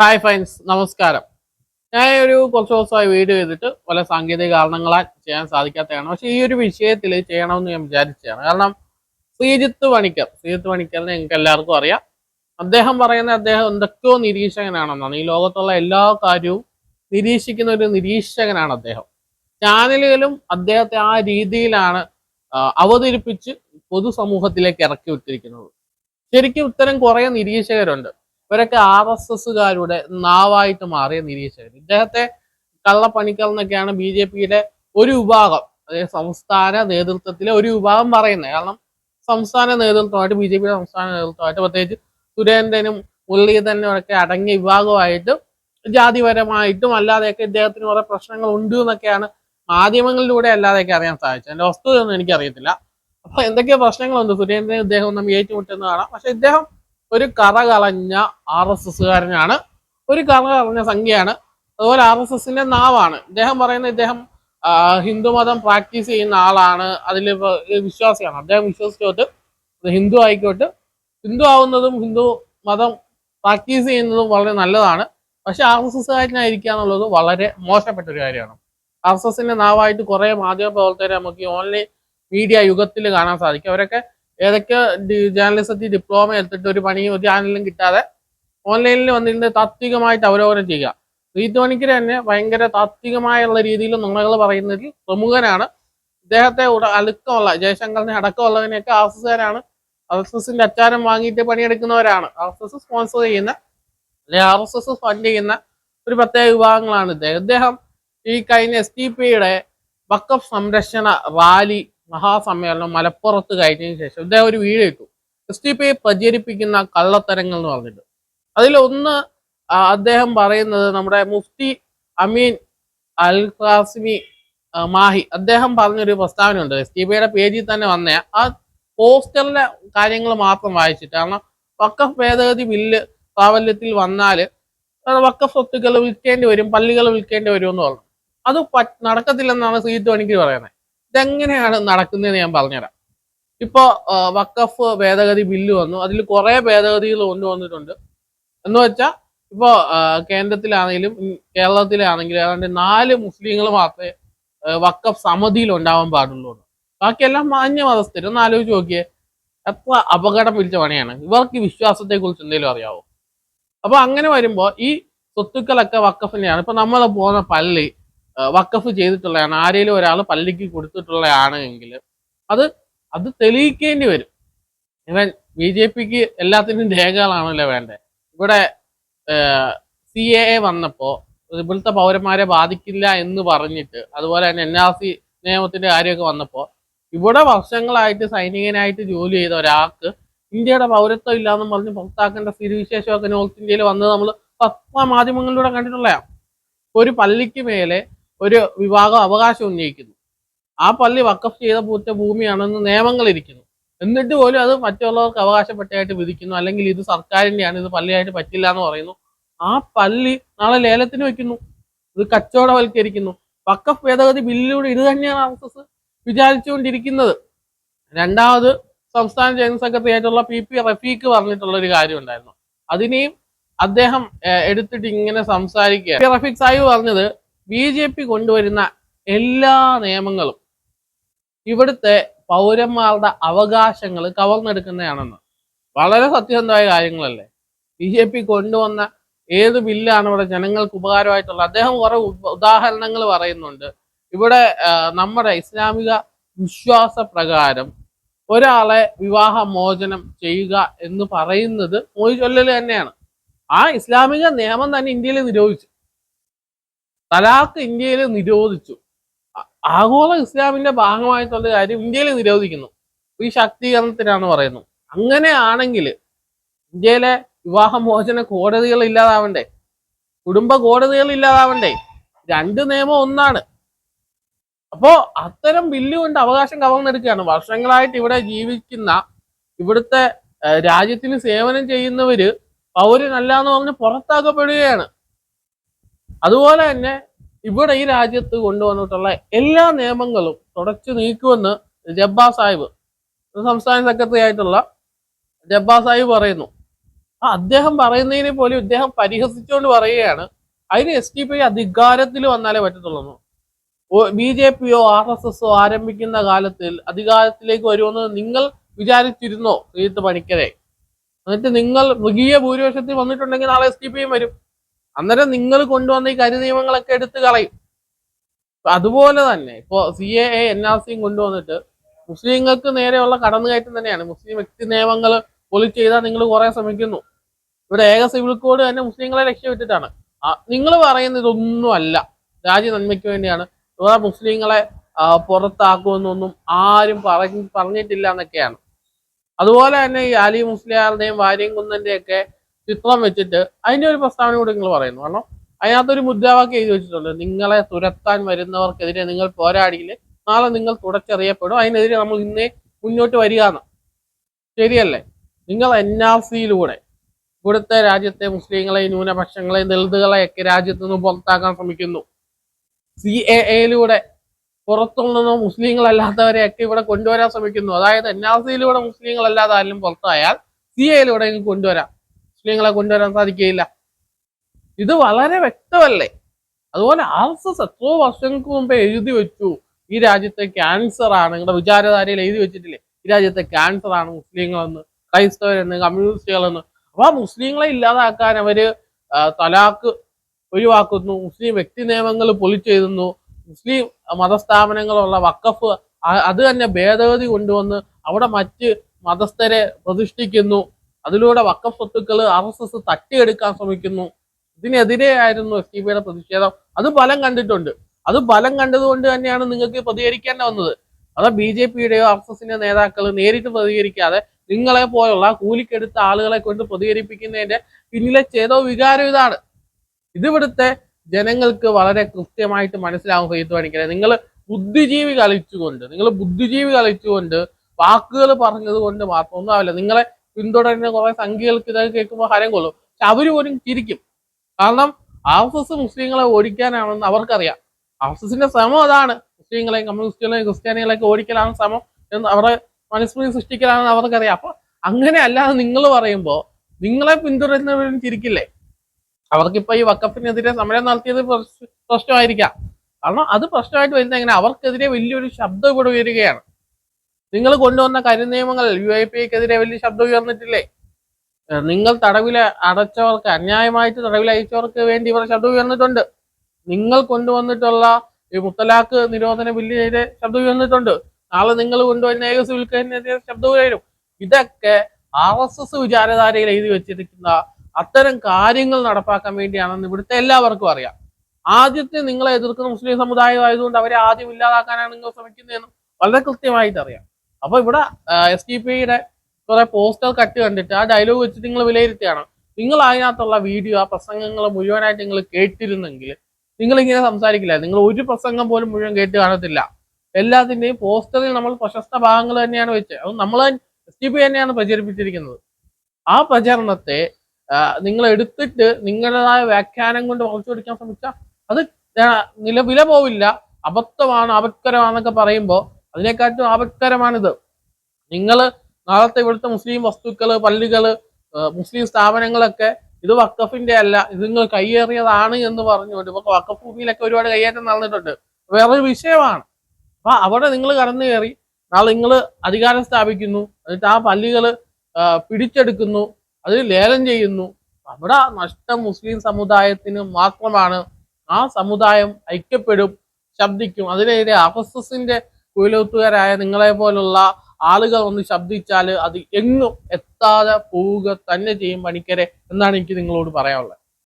Hi finds നമസ്കാരം. ഞാൻ ഒരു കുറച്ച് ദിവസമായി വീഡിയോ ചെയ്തിട്ട് പല സാങ്കേതിക കാരണങ്ങളാൽ ചെയ്യാൻ സാധിക്കാത്തതാണ്. പക്ഷേ ഈ ഒരു വിഷയത്തിൽ ചെയ്യണമെന്ന് ഞാൻ വിചാരിച്ചതാണ്. കാരണം ശ്രീജിത്ത് പണിക്കർ ശ്രീജിത്ത് പണിക്കറിനെ നിങ്ങൾക്ക് എല്ലാവർക്കും അറിയാം. അദ്ദേഹം പറയുന്ന അദ്ദേഹം എന്തൊക്കെയോ നിരീക്ഷകനാണെന്നാണ്. ഈ ലോകത്തുള്ള എല്ലാ കാര്യവും നിരീക്ഷിക്കുന്ന ഒരു നിരീക്ഷകനാണ് അദ്ദേഹം. ചാനലുകളും അദ്ദേഹത്തെ ആ രീതിയിലാണ് അവതരിപ്പിച്ച് പൊതുസമൂഹത്തിലേക്ക് ഇറക്കി വിട്ടിരിക്കുന്നത്. ശരിക്കും ഇത്തരം കുറേ നിരീക്ഷകരുണ്ട്. ഇവരൊക്കെ ആർ എസ് എസുകാരുടെ നാവായിട്ട് മാറിയ നിരീക്ഷകർ. ഇദ്ദേഹത്തെ കള്ളപ്പണിക്കൽ എന്നൊക്കെയാണ് ബി ജെ പിയുടെ ഒരു വിഭാഗം അതായത് സംസ്ഥാന നേതൃത്വത്തിലെ ഒരു വിഭാഗം പറയുന്നത്. കാരണം സംസ്ഥാന നേതൃത്വമായിട്ട് ബി ജെ പിയുടെ സംസ്ഥാന നേതൃത്വമായിട്ട് പ്രത്യേകിച്ച് സുരേന്ദ്രനും മുരളീധരനും ഒക്കെ അടങ്ങിയ വിഭാഗമായിട്ടും ജാതിപരമായിട്ടും അല്ലാതെയൊക്കെ ഇദ്ദേഹത്തിന് കുറെ പ്രശ്നങ്ങൾ ഉണ്ട് എന്നൊക്കെയാണ് മാധ്യമങ്ങളിലൂടെ അല്ലാതെയൊക്കെ അറിയാൻ സാധിച്ചത്. എന്റെ വസ്തുതയൊന്നും എനിക്കറിയത്തില്ല. അപ്പൊ എന്തൊക്കെ പ്രശ്നങ്ങളുണ്ട്. സുരേന്ദ്രൻ ഇദ്ദേഹം തമ്മിൽ ഏറ്റുമുട്ടെന്ന് കാണാം. പക്ഷെ ഇദ്ദേഹം ഒരു കറ കളഞ്ഞ ആർ എസ് എസ്സുകാരനാണ്. ഒരു കറ കളഞ്ഞ സംഖ്യയാണ്. അതുപോലെ ആർ എസ് എസിന്റെ നാവാണ്. ഇദ്ദേഹം പറയുന്ന ഇദ്ദേഹം ഹിന്ദുമതം പ്രാക്ടീസ് ചെയ്യുന്ന ആളാണ്. അതിൽ വിശ്വാസിയാണ്. അദ്ദേഹം വിശ്വസിച്ചോട്ട് ഹിന്ദു ആയിക്കോട്ട്. ഹിന്ദു ആവുന്നതും ഹിന്ദു മതം പ്രാക്ടീസ് ചെയ്യുന്നതും വളരെ നല്ലതാണ്. പക്ഷെ ആർ എസ് എസ്സുകാരനായിരിക്കുക എന്നുള്ളത് വളരെ മോശപ്പെട്ട ഒരു കാര്യമാണ്. ആർ എസ് എസിന്റെ നാവായിട്ട് കുറെ മാധ്യമ പ്രവർത്തകരെ നമുക്ക് ഓൺലൈൻ മീഡിയ യുഗത്തിൽ കാണാൻ സാധിക്കും. അവരൊക്കെ ഏതൊക്കെ ജേർണലിസത്തിൽ ഡിപ്ലോമ എടുത്തിട്ട് ഒരു പണിയും ഒരു ചാനലിലും കിട്ടാതെ ഓൺലൈനിൽ വന്നിരുന്ന് താത്വികമായിട്ട് അവലോകനം ചെയ്യുക. റീത്ത് മണിക്കർ തന്നെ ഭയങ്കര താത്വികമായുള്ള രീതിയിൽ നുണകൾ പറയുന്നതിൽ പ്രമുഖനാണ്. ഇദ്ദേഹത്തെ അടുക്കമുള്ള ജയശങ്കറിനെ അടക്കമുള്ളവനെയൊക്കെ ആർ എസ് എസ്കാരാണ് ആർ എസ് എസിന്റെ അച്ചാരം വാങ്ങിയിട്ട് പണിയെടുക്കുന്നവരാണ്. ആർ എസ് എസ് സ്പോൺസർ ചെയ്യുന്ന അല്ലെങ്കിൽ ആർ എസ് എസ് ഫണ്ട് ചെയ്യുന്ന ഒരു പ്രത്യേക വിഭാഗങ്ങളാണ് ഇദ്ദേഹം. ഇദ്ദേഹം ഈ കഴിഞ്ഞ എസ് ടി പിയുടെ വക്കഫ് സംരക്ഷണ റാലി മഹാസമ്മേളനം മലപ്പുറത്ത് കഴിഞ്ഞതിന് ശേഷം ഇദ്ദേഹം ഒരു വീഡിയോ ഇട്ടു. എസ് ടി പി പ്രചരിപ്പിക്കുന്ന കള്ളത്തരങ്ങൾ എന്ന് പറഞ്ഞിട്ട്. അതിലൊന്ന് അദ്ദേഹം പറയുന്നത് നമ്മുടെ മുഫ്തി അമീൻ അൽ ഖാസിമി മാഹി അദ്ദേഹം പറഞ്ഞൊരു പ്രസ്താവനയുണ്ട്. എസ് ടി പിയുടെ പേജിൽ തന്നെ വന്ന ആ പോസ്റ്ററിലെ കാര്യങ്ങൾ മാത്രം വായിച്ചിട്ട്. കാരണം വക്കഫ് ഭേദഗതി ബില്ല് പ്രാബല്യത്തിൽ വന്നാൽ വക്കഫ് സ്വത്തുക്കൾ വിൽക്കേണ്ടി വരും പള്ളികൾ വിൽക്കേണ്ടി വരും എന്ന് പറഞ്ഞു. അത് നടക്കത്തില്ലെന്നാണ് സീറ്റ് പണിക്ക് പറയുന്നത്. ഇതെങ്ങനെയാണ് നടക്കുന്നതെന്ന് ഞാൻ പറഞ്ഞുതരാം. ഇപ്പോ വക്കഫ് ഭേദഗതി ബില്ല് വന്നു. അതിൽ കുറെ ഭേദഗതികൾ കൊണ്ടുവന്നിട്ടുണ്ട് എന്ന് വെച്ചാൽ ഇപ്പോ കേന്ദ്രത്തിലാണെങ്കിലും കേരളത്തിലാണെങ്കിലും ഏതാണ്ട് നാല് മുസ്ലിങ്ങൾ മാത്രമേ വക്കഫ് സമിതിയിൽ ഉണ്ടാവാൻ പാടുള്ളൂ. ബാക്കിയെല്ലാം മാന്യ മതസ്ഥരും. ഒന്ന് ആലോചിച്ച് നോക്കിയേ. എത്ര അപകടം പിടിച്ച പണിയാണ്. ഇവർക്ക് വിശ്വാസത്തെക്കുറിച്ച് എന്തെങ്കിലും അറിയാവോ? അപ്പോൾ അങ്ങനെ വരുമ്പോൾ ഈ സ്വത്തുക്കളൊക്കെ വക്കഫിനെയാണ് ഇപ്പൊ നമ്മൾ പോകുന്ന പള്ളി വക്കഫ് ചെയ്തിട്ടുള്ളതാണ് ആരെങ്കിലും ഒരാൾ പള്ളിക്ക് കൊടുത്തിട്ടുള്ളതാണ് എങ്കിൽ അത് അത് തെളിയിക്കേണ്ടി വരും. ഇവൻ ബി ജെ പിക്ക് എല്ലാത്തിനും രേഖകളാണല്ലോ വേണ്ടത് ഇവിടെ സി എ എ വന്നപ്പോൾ ഇവിടുത്തെ പൗരന്മാരെ ബാധിക്കില്ല എന്ന് പറഞ്ഞിട്ട് അതുപോലെ തന്നെ എൻ ആർ സി നിയമത്തിന്റെ കാര്യമൊക്കെ വന്നപ്പോൾ ഇവിടെ വർഷങ്ങളായിട്ട് സൈനികനായിട്ട് ജോലി ചെയ്ത ഒരാൾക്ക് ഇന്ത്യയുടെ പൗരത്വം ഇല്ലാന്നും പറഞ്ഞ് പുറത്താക്കേണ്ട സ്ഥിതിവിശേഷമൊക്കെ നോർത്ത് ഇന്ത്യയിൽ വന്നത് നമ്മൾ പത്ര മാധ്യമങ്ങളിലൂടെ കണ്ടിട്ടുള്ളതാണ്. ഒരു പള്ളിക്ക് മേലെ ഒരു വിഭാഗം അവകാശം ഉന്നയിക്കുന്നു. ആ പള്ളി വക്കഫ് ചെയ്ത പൂറ്റ ഭൂമിയാണെന്ന് നിയമങ്ങൾ ഇരിക്കുന്നു. എന്നിട്ട് പോലും അത് മറ്റുള്ളവർക്ക് അവകാശപ്പെട്ടായിട്ട് വിധിക്കുന്നു. അല്ലെങ്കിൽ ഇത് സർക്കാരിന്റെയാണ് ഇത് പള്ളിയായിട്ട് പറ്റില്ല എന്ന് പറയുന്നു. ആ പള്ളി നാളെ ലേലത്തിന് വെക്കുന്നു. ഇത് കച്ചവടവൽക്കരിക്കുന്നു. വക്കഫ് ഭേദഗതി ബില്ലിലൂടെ ഇത് തന്നെയാണ് ആർ എസ് എസ് വിചാരിച്ചുകൊണ്ടിരിക്കുന്നത്. രണ്ടാമത് സംസ്ഥാന ജനറൽ സെക്രട്ടറി ആയിട്ടുള്ള പി പി റഫീഖ് പറഞ്ഞിട്ടുള്ള ഒരു കാര്യം ഉണ്ടായിരുന്നു. അതിനെയും അദ്ദേഹം എടുത്തിട്ട് ഇങ്ങനെ സംസാരിക്കുക റഫീഖ് സാഹിബ് പറഞ്ഞത് ബി ജെ പി കൊണ്ടുവരുന്ന എല്ലാ നിയമങ്ങളും ഇവിടുത്തെ പൗരന്മാരുടെ അവകാശങ്ങൾ കവർന്നെടുക്കുന്നതാണെന്ന്. വളരെ സത്യസന്ധമായ കാര്യങ്ങളല്ലേ? ബി ജെ പി കൊണ്ടുവന്ന ഏത് ബില്ലാണ് ഇവിടെ ജനങ്ങൾക്ക് ഉപകാരമായിട്ടുള്ളത് അദ്ദേഹം കുറെ ഉദാഹരണങ്ങൾ പറയുന്നുണ്ട്. ഇവിടെ നമ്മുടെ ഇസ്ലാമിക വിശ്വാസ പ്രകാരം ഒരാളെ വിവാഹ മോചനം ചെയ്യുക എന്ന് പറയുന്നത് മോയി ചൊല്ലൽ തന്നെയാണ്. ആ ഇസ്ലാമിക നിയമം തന്നെ ഇന്ത്യയിൽ നിരോധിച്ചു. തലാഖ് ഇന്ത്യയിൽ നിരോധിച്ചു. ആഗോള ഇസ്ലാമിന്റെ ഭാഗമായിട്ടുള്ള കാര്യം ഇന്ത്യയിൽ നിരോധിക്കുന്നു. ഈ ശാക്തീകരണത്തിനാണ് പറയുന്നത് അങ്ങനെയാണെങ്കിൽ ഇന്ത്യയിലെ വിവാഹമോചന കോടതികൾ ഇല്ലാതാവണ്ടേ? കുടുംബ കോടതികൾ ഇല്ലാതാവണ്ടേ? രണ്ട് നിയമം ഒന്നാണ്. അപ്പോ അത്തരം ബില്ല് കൊണ്ട് അവകാശം കവർന്നെടുക്കുകയാണ്. വർഷങ്ങളായിട്ട് ഇവിടെ ജീവിക്കുന്ന ഇവിടുത്തെ രാജ്യത്തിന് സേവനം ചെയ്യുന്നവര് പൗരനല്ല എന്ന് പറഞ്ഞ് പുറത്താക്കപ്പെടുകയാണ്. അതുപോലെ തന്നെ ഇവിടെ ഈ രാജ്യത്ത് കൊണ്ടുവന്നിട്ടുള്ള എല്ലാ നിയമങ്ങളും തുടച്ചു നീക്കുമെന്ന് ജബ്ബാ സാഹിബ് സംസ്ഥാന സെക്രട്ടറി ആയിട്ടുള്ള ജബ്ബാ സാഹിബ് പറയുന്നു. ആ അദ്ദേഹം പറയുന്നതിനെ പോലും ഇദ്ദേഹം പരിഹസിച്ചുകൊണ്ട് പറയുകയാണ്. അതിന് എസ് ഡി പി അധികാരത്തിൽ വന്നാലേ പറ്റത്തുള്ളൂ ബി ജെ പിയോ ആർ എസ് എസോ ആരംഭിക്കുന്ന കാലത്തിൽ അധികാരത്തിലേക്ക് വരുമെന്ന് നിങ്ങൾ വിചാരിച്ചിരുന്നോ ശ്രീജിത്ത് പണിക്കരെ? എന്നിട്ട് നിങ്ങൾ മൃഗീയ ഭൂരിപക്ഷത്തിൽ വന്നിട്ടുണ്ടെങ്കിൽ നാളെ എസ് ഡി പിയും വരും. അന്നേരം നിങ്ങൾ കൊണ്ടുവന്ന ഈ കരു നിയമങ്ങളൊക്കെ എടുത്തു കളയും. അതുപോലെ തന്നെ ഇപ്പോ C A A N R സിയും കൊണ്ടുവന്നിട്ട് മുസ്ലിങ്ങൾക്ക് നേരെയുള്ള കടന്നുകയറ്റം തന്നെയാണ്. മുസ്ലിം വ്യക്തി നിയമങ്ങൾ പൊളിച്ച് ചെയ്താൽ നിങ്ങൾ കുറെ ശ്രമിക്കുന്നു. ഇവിടെ ഏക സിവിൽ കോഡ് തന്നെ മുസ്ലിങ്ങളെ ലക്ഷ്യമിട്ടിട്ടാണ്. നിങ്ങൾ പറയുന്ന ഇതൊന്നും അല്ല. രാജ്യ നന്മയ്ക്ക് വേണ്ടിയാണ്. ഇവിടെ മുസ്ലിങ്ങളെ പുറത്താക്കുമെന്നൊന്നും ആരും പറഞ്ഞ പറഞ്ഞിട്ടില്ല എന്നൊക്കെയാണ്. അതുപോലെ തന്നെ ഈ അലി മുസ്ലിയാറിന്റെയും വാര്യം കുന്നന്റെയൊക്കെ ചിത്രം വെച്ചിട്ട് അതിന്റെ ഒരു പ്രസ്താവന കൂടി നിങ്ങൾ പറയുന്നു. കാരണം അതിനകത്തൊരു മുദ്രാവാക്യം എഴുതി വെച്ചിട്ടുണ്ട്. നിങ്ങളെ തുരത്താൻ വരുന്നവർക്കെതിരെ നിങ്ങൾ പോരാടിയില്ലേ? നാളെ നിങ്ങൾ തുടച്ചെറിയപ്പെടും. അതിനെതിരെ നമ്മൾ ഇന്നേ മുന്നോട്ട് വരികയാണ്. ശരിയല്ലേ? നിങ്ങൾ എൻ ആർ സിയിലൂടെ ഇവിടുത്തെ രാജ്യത്തെ മുസ്ലിങ്ങളെയും ന്യൂനപക്ഷങ്ങളെയും ദളിതുകളെയൊക്കെ രാജ്യത്ത് നിന്ന് പുറത്താക്കാൻ ശ്രമിക്കുന്നു. സി എ എയിലൂടെ പുറത്തുനിന്ന് മുസ്ലിങ്ങളല്ലാത്തവരെയൊക്കെ ഇവിടെ കൊണ്ടുവരാൻ ശ്രമിക്കുന്നു. അതായത് എൻ ആർ സിയിലൂടെ മുസ്ലിങ്ങളല്ലാതെ ആരും പുറത്തായാൽ സി എയിലൂടെ കൊണ്ടുവരാം. മുസ്ലിങ്ങളെ കൊണ്ടുവരാൻ സാധിക്കുകയില്ല. ഇത് വളരെ വ്യക്തമല്ലേ? അതുപോലെ ആർ എസ് എസ് എത്രയോ വർഷങ്ങൾക്ക് മുമ്പേ എഴുതി വെച്ചു. ഈ രാജ്യത്തെ ക്യാൻസർ ആണ്. നിങ്ങളുടെ വിചാരധാരയിൽ എഴുതി വെച്ചിട്ടില്ലേ? ഈ രാജ്യത്തെ ക്യാൻസർ ആണ് മുസ്ലിങ്ങളെന്ന് ക്രൈസ്തവരെന്ന് കമ്മ്യൂണിസ്റ്റുകളെന്ന്. അപ്പൊ ആ മുസ്ലിങ്ങളെ ഇല്ലാതാക്കാൻ അവർ തലാക്ക് ഒഴിവാക്കുന്നു. മുസ്ലിം വ്യക്തി നിയമങ്ങൾ പൊളിച്ചെഴുതുന്നു മുസ്ലിം മതസ്ഥാപനങ്ങളുള്ള വക്കഫ് അത് തന്നെ ഭേദഗതി കൊണ്ടുവന്ന് അവിടെ മറ്റ് മതസ്ഥരെ പ്രതിഷ്ഠിക്കുന്നു. അതിലൂടെ വക്കഫ് സ്വത്തുക്കൾ ആർ എസ് എസ് തട്ടിയെടുക്കാൻ ശ്രമിക്കുന്നു. ഇതിനെതിരെയായിരുന്നു എസ് ടി പിയുടെ പ്രതിഷേധം. അത് ഫലം കണ്ടിട്ടുണ്ട്. അത് ഫലം കണ്ടതുകൊണ്ട് തന്നെയാണ് നിങ്ങൾക്ക് പ്രതികരിക്കേണ്ട വന്നത്. അത് ബി ജെ പിയുടെയോ ആർ എസ് എസിന്റെ നേതാക്കൾ നേരിട്ട് പ്രതികരിക്കാതെ നിങ്ങളെ പോലുള്ള കൂലിക്കെടുത്ത ആളുകളെ കൊണ്ട് പ്രതികരിപ്പിക്കുന്നതിന്റെ പിന്നിലെ ചേതോ വികാരം ഇതാണ്. ഇതിവിടുത്തെ ജനങ്ങൾക്ക് വളരെ കൃത്യമായിട്ട് മനസ്സിലാവും ഫെയ്ത്ത് പണിക്കരെ. നിങ്ങൾ ബുദ്ധിജീവി കളിച്ചുകൊണ്ട് നിങ്ങൾ ബുദ്ധിജീവി കളിച്ചുകൊണ്ട് വാക്കുകൾ പറഞ്ഞത് കൊണ്ട് മാത്രം ഒന്നും ആവില്ല. നിങ്ങളെ പിന്തുടരുന്ന കുറെ സംഖ്യകൾക്ക് ഇതൊക്കെ കേൾക്കുമ്പോൾ ഹരം കൊള്ളും. പക്ഷെ അവർ പോലും ചിരിക്കും. കാരണം ആർ എസ് എസ് മുസ്ലിങ്ങളെ ഓടിക്കാനാണെന്ന് അവർക്കറിയാം. ആർ എസ് എസിന്റെ ശ്രമം അതാണ്. മുസ്ലിങ്ങളെയും കമ്മ്യൂണിസ്റ്റുകളെയും ക്രിസ്ത്യാനികളെയൊക്കെ ഓടിക്കലാണ് ശ്രമം എന്ന് അവരുടെ മനസ്സിനെ സൃഷ്ടിക്കലാണെന്ന് അവർക്കറിയാം. അപ്പൊ അങ്ങനെ അല്ലാതെ നിങ്ങൾ പറയുമ്പോൾ നിങ്ങളെ പിന്തുടരുന്നവരും ചിരിക്കില്ലേ? അവർക്കിപ്പോ ഈ വക്കഫിനെതിരെ സമരം നടത്തിയത് പ്രശ്- പ്രശ്നമായിരിക്കാം. കാരണം അത് പ്രശ്നമായിട്ട് വരുന്നത് എങ്ങനെ? അവർക്കെതിരെ വലിയൊരു ശബ്ദം ഇവിടെ ഉയരുകയാണ്. നിങ്ങൾ കൊണ്ടുവന്ന കരിനിയമങ്ങൾ യു ഐ പി എക്കെതിരെ വലിയ ശബ്ദം ഉയർന്നിട്ടില്ലേ? നിങ്ങൾ തടവിൽ അടച്ചവർക്ക് അന്യായമായിട്ട് തടവിൽ അയച്ചവർക്ക് വേണ്ടി ഇവർ ശബ്ദം ഉയർന്നിട്ടുണ്ട്. നിങ്ങൾ കൊണ്ടുവന്നിട്ടുള്ള ഈ മുത്തലാഖ് നിരോധന ബില്ലിനെതിരെ ശബ്ദം ഉയർന്നിട്ടുണ്ട്. നാളെ നിങ്ങൾ കൊണ്ടുവന്ന ഏക സിവിൽക്കെതിരെ ശബ്ദം ഉയരും. ഇതൊക്കെ ആർ എസ് എസ് വിചാരധാരയിൽ എഴുതി വെച്ചിരിക്കുന്ന അത്തരം കാര്യങ്ങൾ നടപ്പാക്കാൻ വേണ്ടിയാണെന്ന് ഇവിടുത്തെ എല്ലാവർക്കും അറിയാം. ആദ്യത്തെ നിങ്ങളെ എതിർക്കുന്ന മുസ്ലിം സമുദായം ആയതുകൊണ്ട് അവരെ ആദ്യം ഇല്ലാതാക്കാനാണ് നിങ്ങൾ ശ്രമിക്കുന്നതെന്നും വളരെ കൃത്യമായിട്ട് അറിയാം അപ്പൊ ഇവിടെ എസ് ടി പിയുടെ കുറെ പോസ്റ്റർ കട്ട് കണ്ടിട്ട് ആ ഡയലോഗ് വെച്ചിട്ട് നിങ്ങൾ വിലയിരുത്തിയാണ് നിങ്ങൾ അതിനകത്തുള്ള വീഡിയോ ആ പ്രസംഗങ്ങൾ മുഴുവനായിട്ട് നിങ്ങൾ കേട്ടിരുന്നെങ്കിൽ നിങ്ങൾ ഇങ്ങനെ സംസാരിക്കില്ല. നിങ്ങൾ ഒരു പ്രസംഗം പോലും മുഴുവൻ കേട്ട് കാണത്തില്ല. എല്ലാത്തിന്റെയും പോസ്റ്ററിൽ നമ്മൾ പ്രശസ്ത ഭാഗങ്ങൾ തന്നെയാണ് വെച്ചത് അത് നമ്മൾ എസ് ടി പി തന്നെയാണ് പ്രചരിപ്പിച്ചിരിക്കുന്നത്. ആ പ്രചരണത്തെ നിങ്ങൾ എടുത്തിട്ട് നിങ്ങളുടേതായ വ്യാഖ്യാനം കൊണ്ട് വളച്ചു പിടിക്കാൻ ശ്രമിച്ചാൽ അത് ആ, നില വില പോവില്ല. അബദ്ധമാണ് അപത്കരമാണെന്നൊക്കെ പറയുമ്പോൾ അതിനെക്കാട്ടും ആപത്കരമാണിത്. നിങ്ങൾ നാളത്തെ ഇവിടുത്തെ മുസ്ലിം വസ്തുക്കൾ പള്ളികൾ മുസ്ലിം സ്ഥാപനങ്ങളൊക്കെ ഇത് വക്കഫിന്റെ അല്ല ഇത് നിങ്ങൾ കയ്യേറിയതാണ് എന്ന് പറഞ്ഞുകൊണ്ട് ഇപ്പൊ വക്കഫ് ഭൂമിയിലൊക്കെ ഒരുപാട് കയ്യേറ്റം നടന്നിട്ടുണ്ട്. വേറൊരു വിഷയമാണ്. അപ്പൊ അവിടെ നിങ്ങൾ കടന്നു കയറി നാളെ നിങ്ങൾ അധികാരം സ്ഥാപിക്കുന്നു എന്നിട്ട് ആ പള്ളികൾ പിടിച്ചെടുക്കുന്നു അത് ലേലം ചെയ്യുന്നു. അവിടെ നഷ്ടം മുസ്ലിം സമുദായത്തിന് മാത്രമാണ്. ആ സമുദായം ഐക്യപ്പെടും ശബ്ദിക്കും. അതിനെതിരെ ആർ എസ് എസിന്റെ കുയിലൊത്തുകാരായ നിങ്ങളെ പോലുള്ള ആളുകൾ ഒന്ന് ശബ്ദിച്ചാൽ അത് എങ്ങും എത്താതെ പോവുക തന്നെ ചെയ്യും പണിക്കരെ എന്നാണ് എനിക്ക് നിങ്ങളോട് പറയാനുള്ളത്.